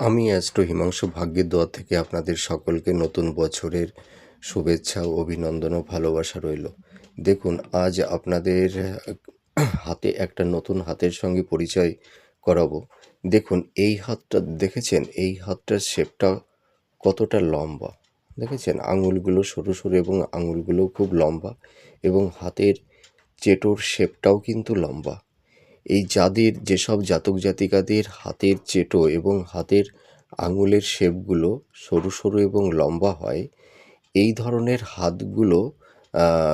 আমি অ্যাস্ট্রো হিমাংশু ভাগ্যের দোয়া থেকে আপনাদের সকলকে নতুন বছরের শুভেচ্ছা ও অভিনন্দন ও ভালোবাসা রইল। দেখুন, আজ আপনাদের হাতে একটা নতুন হাতের সঙ্গে পরিচয় করাবো। দেখুন, এই হাতটা, দেখেছেন? এই হাতটার শেপটা কতটা লম্বা। দেখেছেন? আঙুলগুলো সরু সরু এবং আঙুলগুলো খুব লম্বা এবং হাতের চেটোর শেপটাও কিন্তু লম্বা। এই যাদের যেসব জাতক জাতিকাদের হাতের চেটো এবং হাতের আঙুলের শেপগুলো সরু সরু এবং লম্বা হয়, এই ধরনের হাতগুলো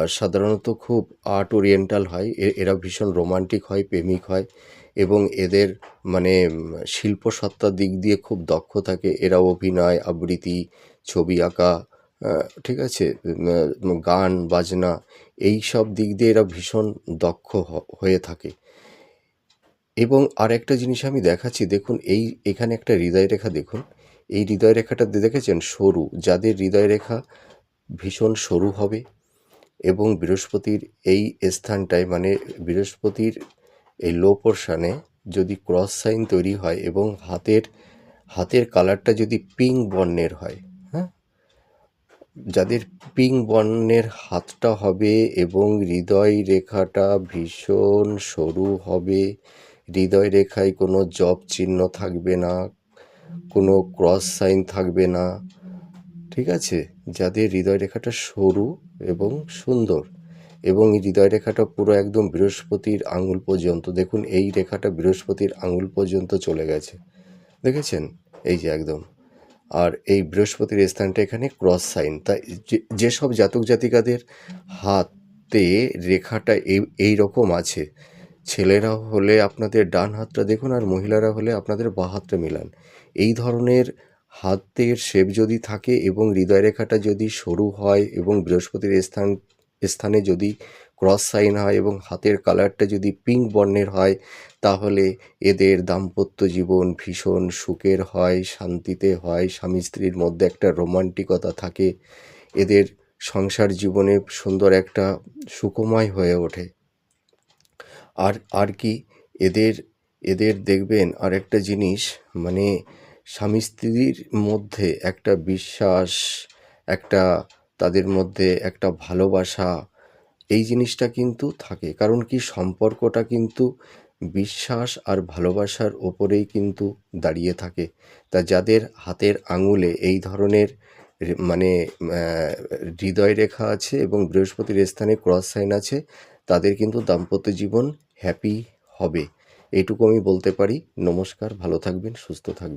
সাধারণত খুব আর্ট ওরিয়েন্টাল হয়। এরা ভীষণ রোমান্টিক হয়, প্রেমিক হয় এবং এদের মানে শিল্পসত্তার দিক দিয়ে খুব দক্ষ থাকে। এরা অভিনয়, আবৃত্তি, ছবি আঁকা ঠিক আছে? গান, বাজনা এই সব দিক দিয়ে এরা ভীষণ দক্ষ হয়ে থাকে। এবং আর একটা জিনিস আমি দেখাচ্ছি, দেখুন এই এখানে একটা হৃদয় রেখা দেখুন। এই হৃদয় রেখাটা দেখেছেন? সরু। যাদের হৃদয় রেখা ভীষণ সরু হবে এবং বৃহস্পতির এই স্থানটায় মানে বৃহস্পতির এই লো পোর্শনে যদি ক্রস সাইন তৈরি হয় এবং হাতের হাতের কালারটা যদি পিঙ্ক বর্ণের হয় হ্যাঁ? যাদের পিঙ্ক বর্ণের হাতটা হবে এবং হৃদয় রেখাটা ভীষণ সরু হবে হৃদয় রেখায় কোনো জব চিহ্ন থাকবে না, কোনো ক্রস সাইন থাকবে না, ঠিক আছে? যাদের হৃদয় রেখাটা সরু এবং সুন্দর এবং এই হৃদয় রেখাটা পুরো একদম বৃহস্পতির আঙুল পর্যন্ত, দেখুন এই রেখাটা বৃহস্পতির আঙুল পর্যন্ত চলে গেছে, দেখেছেন? এই যে একদম। আর এই বৃহস্পতির স্থানটা এখানে ক্রস সাইন তাই যেসব জাতক জাতিকাদের হাতে রেখাটা এই এই রকম আছে ছেলেরা হলে আপনাদের ডান হাতটা দেখুন আর মহিলারা হলে আপনাদের বাঁ হাতটা মিলান। এই ধরনের হাতের শেপ যদি থাকে এবং হৃদয় রেখাটা যদি সরু হয় এবং বৃহস্পতির স্থান, স্থানে যদি ক্রস সাইন হয় এবং হাতের কালারটা যদি পিঙ্ক বর্ণের হয়, তাহলে এদের দাম্পত্য জীবন ভীষণ সুখের হয়, শান্তিতে হয়, স্বামী স্ত্রীর মধ্যে একটা রোমান্টিকতা থাকে। এদের সংসার জীবনে সুন্দর একটা সুখময় হয়ে ওঠে। আর আর কি এদের এদের দেখবেন আর একটা জিনিস মানে স্বামী স্ত্রীর মধ্যে একটা বিশ্বাস, একটা তাদের মধ্যে একটা ভালোবাসা, এই জিনিসটা কিন্তু থাকে। কারণ কি সম্পর্কটা কিন্তু বিশ্বাস আর ভালোবাসার ওপরেই কিন্তু দাঁড়িয়ে থাকে। তা যাদের হাতের আঙুলে এই ধরনের মানে হৃদয় রেখা আছে এবং বৃহস্পতির স্থানে ক্রস সাইন আছে, তাদের কিন্তু দাম্পত্য জীবন হ্যাপি হবে। এইটুকু আমি বলতে পারি। নমস্কার ভালো থাকবেন সুস্থ থাকবেন।